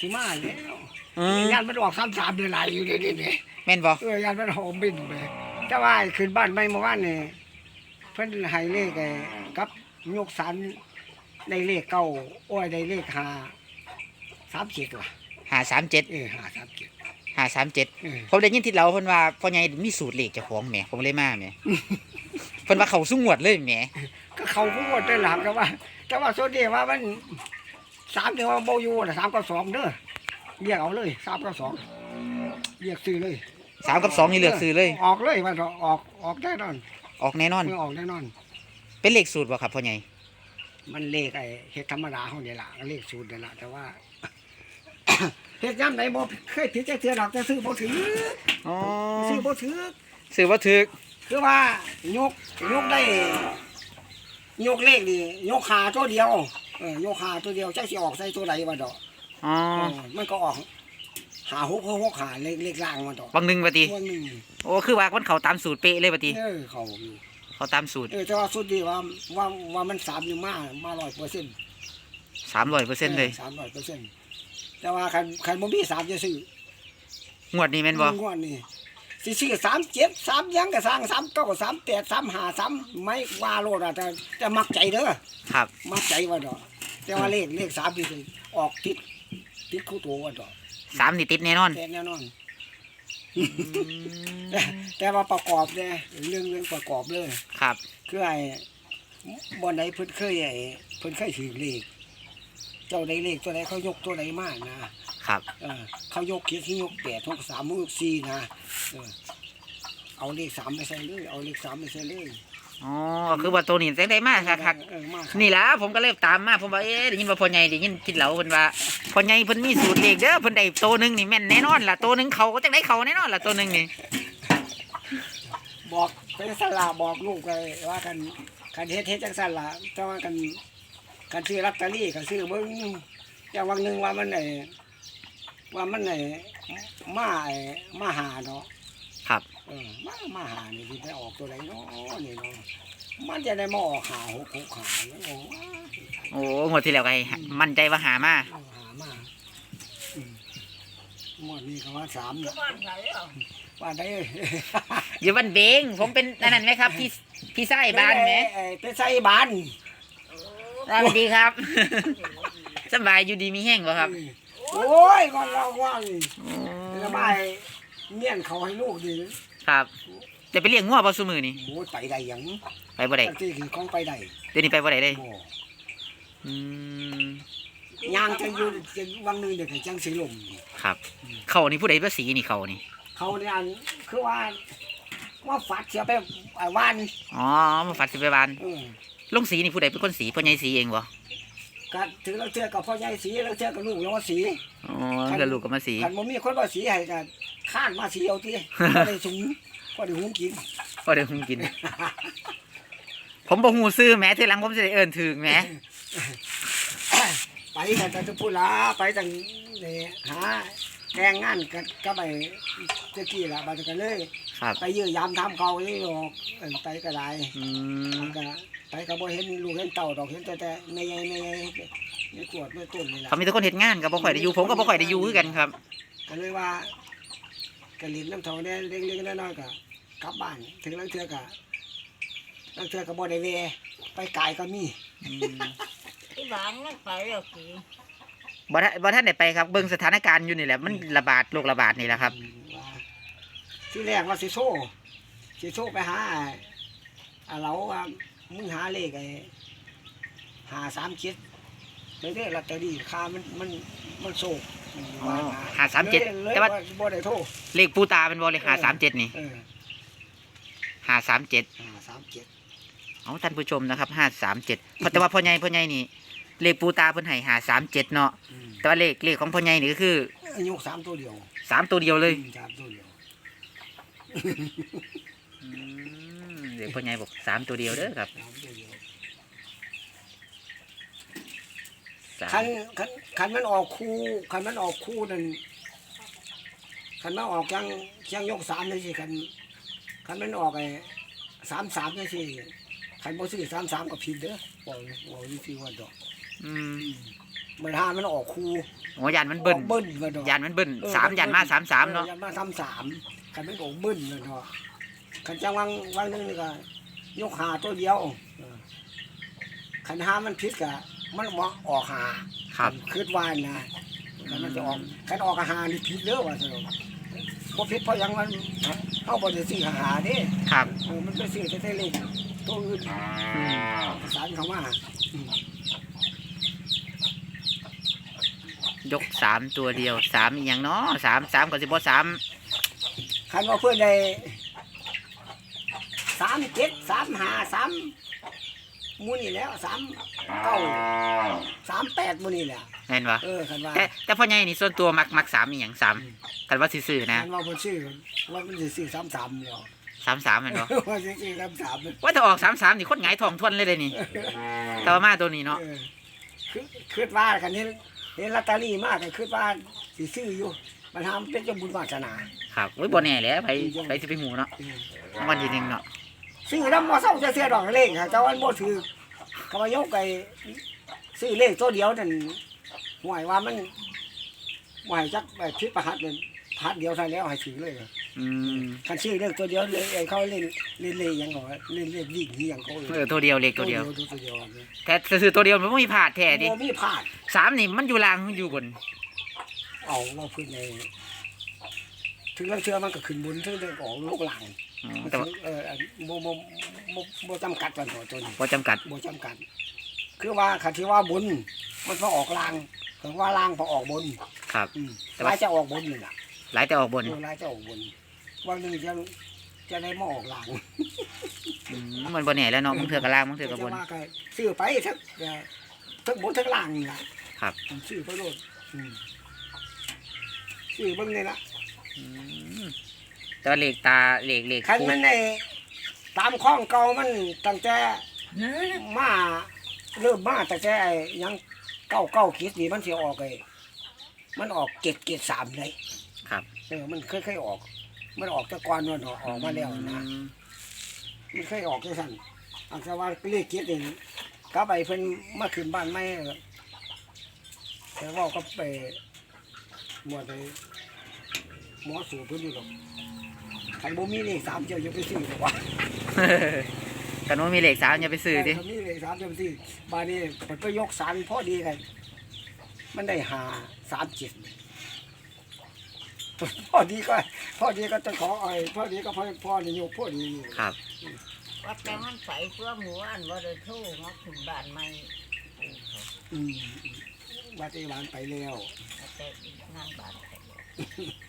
สิมาแล้วอืมงานมันออกสามสามเดือนไหลอยู่เดี๋ยวนี้นี่แม่นบ่เอองานมันหอมบินไปแต่ว่าไอ้ขึ้นบ้านไม่เมื่อวานนี่เพิ่นให้เลขไอ้กับยกสันได้เลขเก้าโอ้ยได้เลขห้าสามเจ็ดว่ะหาสามเจ็ดเออห้าสามเจ็ดหาสามเจ็ดเออผมได้ยินทิศเราเพิ่นว่าพ่อใหญ่มีสูตรเลขเจ้าของแหมผมเลยมาแหมเพิ่นว่าเขาสู้งวดเลยแหมก็เขาพูดได้หลังแต่ว่า แต่ว่าส่วนนี้ว่ามัน สามเดียวว่าโบอยูนะสามกับสองเด้อเรียกเอาเลยสามกับสองเรียกซื้อเลยสามกับสองนี่เลือกซื้อเลย ออกเลยมันออกออกแน่นอนออกแน่นอนมันออกแน่นอน เป็นเลขสูตรบ่ครับพ่อใหญ่มันเลขไอ้เฮ็ดธรรมดาของเดียละเลขสูตรเดียละแต่ว่าเฮ็ดย่ำไหนบ่เคยถือจะเทือดอกจะซื้อบ่ถืออ๋อซื้อบ่ถือซื้อบ่ถึกคือว่ายกยกได้ ยกเลขนี่ยกขาตัวเดียว เออยกขาตัวเดียวจะสิออกใส่ตัวใดวะดอกอ๋อเออมันก็ออกหาหกหกหกหาเลขเลขล่างมันดอกบางหนึงว่าติตัวหนึงโอ้คือว่ามันเขาตามสูตรเป๊ะเลยว่าติเออเขาอยู่เขาตามสูตรเออแต่ว่าสุดดีว่าว่าว่ามันสามอยู่มามาร้อยเปอร์เซ็นต์300%เลยสามร้อยเปอร์เซ็นต์แต่ว่าคันคันบ่มีสามจะซื้องวดนี้แม่นบ่งวดนี่ สิซื้อสามเจ็ดสามหยังก็สร้างสามเก้าสามแปดสามห้าสามไม่ว่าโลดอะแต่แต่มักใจเด้อครับ มักใจว่าดอกแต่ว่าเลขเลขสามที่สิออกติดติดคู่ตัวว่าดอกสามนี่ติดแน่นอนแน่นอน แต่แต่ว่าประกอบเนี่ยเรื่องเรื่องประกอบเลยครับ คือไอ้บอนไหนเพิ่นเคยไอ้เพิ่นเคยถือเลขเจ้าใดเลขตัวใดเขายกตัวใดมานะ ครับเออเขายกเขียนที่ยกแปดยกสามยกสี่นะเออเอาเลขสามไปใส่เลย เอาเลขสามไปใส่เลยอ๋อคือว่าตัวนี้จังได้มาคักๆเออมานี่ล่ะผมก็เลยตามมาผมว่าเอ๊ะได้ยินว่าพ่อใหญ่ได้ยินคิดเหลาเพิ่นว่าพ่อใหญ่เพิ่นมีสูตรเลขเด้อเพิ่นได้ตัวหนึงนี่แม่นแน่นอนล่ะตัวหนึงเขาก็จังได้เขาแน่นอนล่ะตัวหนึงนี่บอกเป็นสลาบอกลูกเลยว่ากันกันเฮ็ดเฮ็ดจังสั่นล่ะแต่ว่ากันกันซื้อลอตเตอรี่กันซื้อเบิ่งอย่างวันหนึ่งว่ามันไอ้ ว่ามันไอ้มาไอ้มาหาเนาะครับ เออมามาหานี่ที่ไปออกตัวไหนเนาะนี่เนาะมันจะได้มาออกหาหกหกหาแล้วโอ้โอ้งวดที่แล้วก็ให้มั่นใจว่าหามาเอาหามาอืมหมดนี้เขาว่าสามเนี่ยว่าได้เอ้ยอยู่บ้านเบงผมเป็นนั่นนั่นไหมครับ พี่พี่ไส้บ้านไหมเอ้ยเป็นไส้บ้าน สวัสดีครับ สบายอยู่ดีมีแห้งบ่ครับ โอ้ยก่อนเราว่านี่โอ้ระบายเมี่ยนเขาให้ลูกดีครับจะไปเลี้ยงงัวบ่ซุมือนี่โอ้ยไปได้หยังไปบ่ได้ตั้งที่คือของไปได้เดี๋ยวนี้ไปบ่ได้เลยบ่อืมยางจะอยู่จะวังหนึงเด็กจังสีลม ครับ เขานี่ผู้ใดภาษีนี่เขานี่เขาเนี่ยอันคือว่าว่าฝัดเสียไปไอ้วานอ๋อมาฝัดสิไปบ้านเออลงสีนี่ผู้ใดเป็นคนสีพ่อใหญ่สีเองบ่ ก็ถือเราเชื่อกับพ่อใหญ่สีเราเชื่อกับลูกเราว่าสีอ๋อแล้วลูกก็มาสีคันบ่มีคนว่าสีให้กันข้านมาสีเอาทีก็ได้สูงก็ได้หุงกินก็ได้คงกิน ผมบ่ฮู้ซื้อแหม้ทีหลังผมสิได้เอิ้นถึงแหมไปกันแต่จะพูดลาไปจังนี่หาแกงงานกันก็ไปเจ้ากี้ละไปกันเลยครับไปยื้อยามทำเขาที่ดอกเอิ่นไปก็ได้อืมมันก็ ไปก็บ่เห็นลูกเห็นเต่าดอกเห็นแต่แต่ไม่ใหญ่ไม่ใหญ่ไม่กวดไม่ต้นนี่แหละเขามีแต่คนเฮ็ดงานก็บ่ค่อยได้อยู่ผมก็บ่ค่อยได้อยู่คือกันครับก็เลยว่าก็ลินน้ำเท่าเนี่ยเล็กๆน้อยๆก็กลับบ้านถึงลังเทือก็ลังเทือก็บ่ได้แวะไปไกลก็มีอืมที่บ้านนั่นไปแล้วคือบ่ทันบ่ทันได้ไปครับเบิ่งสถานการณ์อยู่นี่แหละมันระบาดโรคระบาดนี่แหละครับ ว่าที่แรกว่าสิโซ่สิโซ่ไปหาอ่าเราว่า มึงหาเลขไอ้หาสามเจ็ดไปเรียกลอตเตอรี่ค่ามันมันมันโศกอ๋อหาสามเจ็ดเลยแต่ว่าบ่ได้โทรเลขปูตาเป็นบ่เลข537นี่เออ537หาสามเจ็ดเอาท่านผู้ชมนะครับ537เพราะแต่ว่าพ่อใหญ่พ่อใหญ่นี่ เลขปูตาเพิ่นให้537เนาะอืมแต่ว่าเลขเลขของพ่อใหญ่นี่ก็คืออายุสามตัวเดียวสามตัวเดียวเลยอืมสามตัวเดียวอืม เด็กพ่อใหญ่บอกสามตัวเดียวเด้อครับสามตัวเดียวสามคันคันคันมันออกคู่คันมันออกคู่นั่นคันมันออกยังยังยกสามเลยสิคันคันมันออกไอ้สามสามเลยสิคันบ่ซื้อสามสามก็ผิดเด้อบอกบอกวิธีว่าดอกอืมมันหามันออกคูโอ้ยานมันเบิ้ลออกเบิ้ลมาดอกยานมันเบิ้ลเออสามยานมาสามสามเนาะออยานมาสามสามคันมันออกเบิ้ลมาดอก คันจังวังวังหนึงนี่ก็ยกหาตัวเดียวเออคันหามันพิษกะมันบ่ออกหาครับคืดวานนะคันมันจะออกคันออกหานี่ผิดเด้อว่าซั่นดอกบ่ผิดเพราะหยังมันเฮาบ่ได้ซื้อหาเด้ครับเออมันไปซื้อแต่ได้เลขตัวอื่นอืมประสานเขามาอืมยกสามตัวเดียวสามอีกอย่างเนาะสามสามกับสิบสามคันว่าเพื่อนได้ สามเจ็ดสามหาสามมูนี่แล้วสามเก้าสามแปดมูนี่แหละแม่นวะเออคันว่าแต่แต่พ่อใหญ่นี่ส่วนตัวมักมักสามอีกอย่างสามกันว่าซื่อๆนะคันว่าเพิ่นซื้อว่ามันจะซื้อสามสามแล้วสามสามแม่นวะว่าจะซื้อสามสามว่าถ้าออกสามสามนี่คนหงายทองทวนเลยเลยนี่แต่ว่ามาตัวนี้เนาะเออคือคิดว่าคันนี้เห็นลอตเตอรี่มากก็คิดว่าสิซื้ออยู่มันทำเป็นเจ้าบุญวาสนา ครับโอ้ยบ่แน่แหล้วไปไปสิไปหูเนาะเออรางวันที่หนึ่งเนาะ ซื้อแล้วมอเศร้าจะเสียดอกเลขค่ะเจ้าวันบ่ถือเขามายกไก่ซื้อเลขตัวเดียวนั่นหวยว่ามันหวยจักแบบชิดประหัดเลยพัดเดียวเท่านั้นแล้วให้ถือเลยอืมคันซื้อเลขตัวเดียวเลยไอ้เขาเล่นเล่นเลขหยังเขาว่าเล่นเลขวิ่งที่หยังเขาเออตัวเดียวเล็กตัวเดียวตัวเดียวเนี่ยแต่ซื้อตัวเดียวมันไม่มีผาดแท้ดิโมมีพลาดสามนี่มันอยู่ล่างมันอยู่บนเอาเราพื้นในถึงแล้วเชื่อมันก็ขึ้นบนถึงได้ออกลูกหลังอืม แต่ว่าเออโมโมโมโมจำกัดกันตัวตัวนี้บ่จำกัดบ่จำกัด คือว่าคันที่ว่าบน มันพอออกลางถึงว่าลางพอออกบนครับอืมแต่ว่าลายจะออกบนนี่แหละหลายแต่ออกบนเออลายจะออกบนวันหนึ่งจะจะได้มาออกลางอืมมันบ่แน่แล้วเนาะมึงเถื่อกับล่างมึงเถื่อกับบนจะว่าก็ซื้อไปทั้งเอ่อทั้งบนทั้งล่างนี่แหละครับอืมซื้อไปโลดอืมซื้อเบิ่งนี่ละอืม แต่ว่าเหล็กตาเหล็กเหล็กคันมันในตามข้องเก่ามันตั้งแต่เนื้อมาเริ่มมาตั้งแต่ไอ้หยังเก้าเก้าคิดนี่มันสิออกไอ้มันออกเกตเกตสามเลยครับเออมันเคยๆออก มันออกแต่ก่อนมันออกออกมาแล้วนะอืมมันเคยออกแค่สั่นอันแต่ว่าเลขเกียรตินี่กลับไปเพิ่นมาขึ้นบ้านไม่แต่ว่าก็ไปหมวดไป หมอสูเพิ่นอยู่ดอกใครบ่มีเลขสามเจ้าอย่าไปซื้อหรอกวะกันว่ามีเหล็กสามอย่าไปซื้อดิใครมีเลขสามเจ้าไปซื้อบ้านนี้เพิ่นไปยกสารพอดีกันมันได้หาสามเจ็ดพอดีก็พอดีก็จะขอไอ้พอดีก็พ่อพ่อนี่ยกพอดีครับว่าแต่มันไปเพื่อหมู่อันว่าได้โทรมาถึงบ้านใหม่อืมว่าที่หลานไปแล้วว่าแต่นั่งบ้านไปแล้ว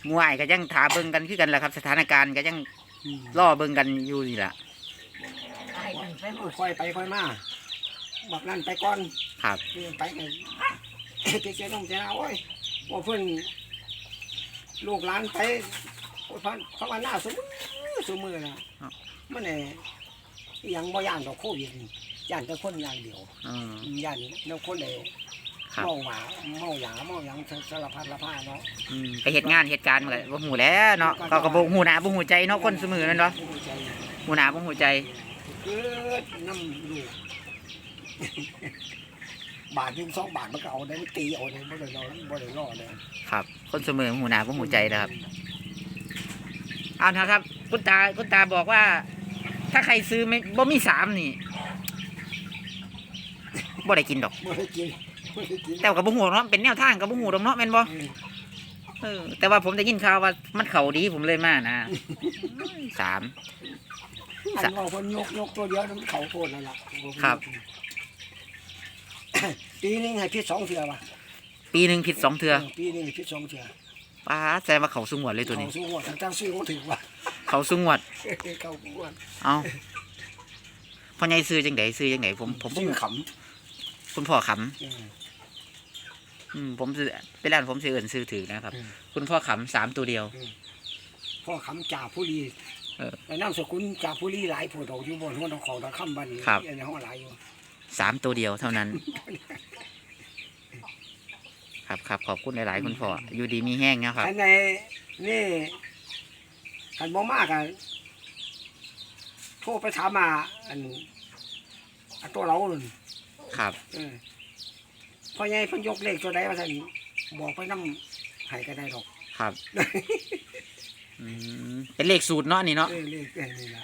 มวยก็ยังถาเบิ่งกันคือกันแหละครับ สถานการณ์ก็ยังอืมล่อเบิ่งกันอยู่นี่แหละไอ้นั่นไปหมดค่อยไปค่อยมาบักนั่นไปก่อนครับเออไปกันเจ๊เจ๊น้องเจ้าโอ้ยว่าเพิ่นลูกหลานไปโอ้ยพันพันวันหน้าสมือสมือนะมันเนี่ยยังบ่ย่านดอกโควิดนี่ย่านแต่คนอย่างเดียวอืมย่านแล้วคนเลย ครับ เมาหมาเมาหยาเมาหยังสารพัดละผ้าเนาะอืมไปเหตุงานเหตุการณ์มันก็บ่หูแหล้วเนาะก็ก็บ่หูหน้าบ่หูใจเนาะคนเสมอนั่นเนาะบ่ใจหูหน้าบ่หูใจเกิดน้ำลูก บาทหนึงสองบาทมันก็เอาได้มันตีเอาได้บ่ได้รอบ่ได้รอเลยครับ คนเสมอหูหน้าบ่หูใจนะครับเอานะครับคุณตาคุณตาบอกว่า ถ้าใครซื้อไม่บ่มีสามนี่บ่ได้กินดอกบ่ได้กินบ่ได้กิน แต่ว่ากับบุหูเนาะเป็นแนวทางกับบุหูดอกเนาะแม่นบ่เออเออแต่ว่าผมได้ยินข่าวว่ามันเข่าดีผมเลยมานะสาม อันว่าเพิ่นยกยกตัวเดียวนั้นเขาโคตรนั่นล่ะครับ ปีหนึงให้พิษสองเทื่อว่ะปีหนึ่งผิดสองเทือเออปีหนึงให้พิษสองเทื่อป้าแสดงว่าเขาสุงวดเลยตัวนี้เขาสู้ว่าทั้งๆซื้อบ่ถึงว่ะเขาสุงวด เขาอ้วนเอาพ่อใหญ่ซื้อจังไดซื้อจังไดผมผมซื้อขคุณพ่อขำเออำ อืมผมซื้อเป็นร้านผมซื้อเอื่นซื้อถือนะครับ อืม คุณพ่อขำสามตัวเดียว พ่อขำจ่าผู้ลีเออไอ้นามสกุลจ่าผู้ลีหลายผู้ดอกอยู่บนหัวของตะค่ำบ้านนี้ครับ อันนี้ห้องหลายอยู่สามตัวเดียวเท่านั้น ครับครับขอบคุณหลาย ๆ คุณพ่ออยู่ดีมีแห้งนะครับ อันในนี่คันบ่มากอะโทรไปถามมาอันอันตัวเรานั่นครับ เออ พ่อใหญ่เพิ่นยกเลขตัวใดว่าซั่นบอกไปนำให้ก็ได้ดอกครับอืมเป็นเลขสูตรเนาะนี่เนาะเออเลขแค่นี้ล่ะ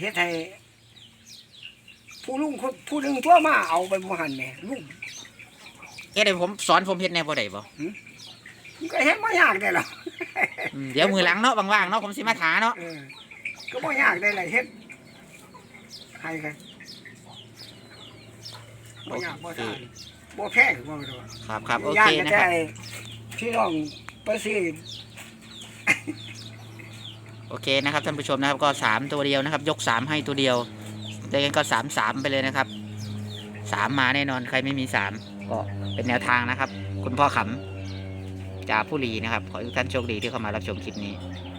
เฮ็ดให้ผู้ลุงคนผู้หนึงทั่วมาเอาไปบ่หันแหม่ลุง เอ๊ะเดี๋ยวผมสอนผมเฮ็ดแนวบ่ได้บ่มันก็เฮ็ดบ่ยากได้ล่ะอืมเดี๋ยวมือหลังเนาะว่างๆเนาะผมสิมาถาเนาะเออก็บ่ยากได้ล่ะเฮ็ดให้กันบ่ยากบ่ซ่าน บ่แพงบ่ดอกครับครับโอเคย่างนะก็ครับได้พี่น้องไปซื้อโอเคนะครับท่านผู้ชมนะครับก็สามตัวเดียวนะครับ ยกสามให้ตัวเดียวดังนั้นก็สามสามไปเลยนะครับสามมาแน่นอนใครไม่มีสามก็เป็นแนวทางนะครับ คุณพ่อขำจากผู้หลีนะครับ ขอให้ทุกท่านโชคดีที่เข้ามารับชมคลิปนี้ค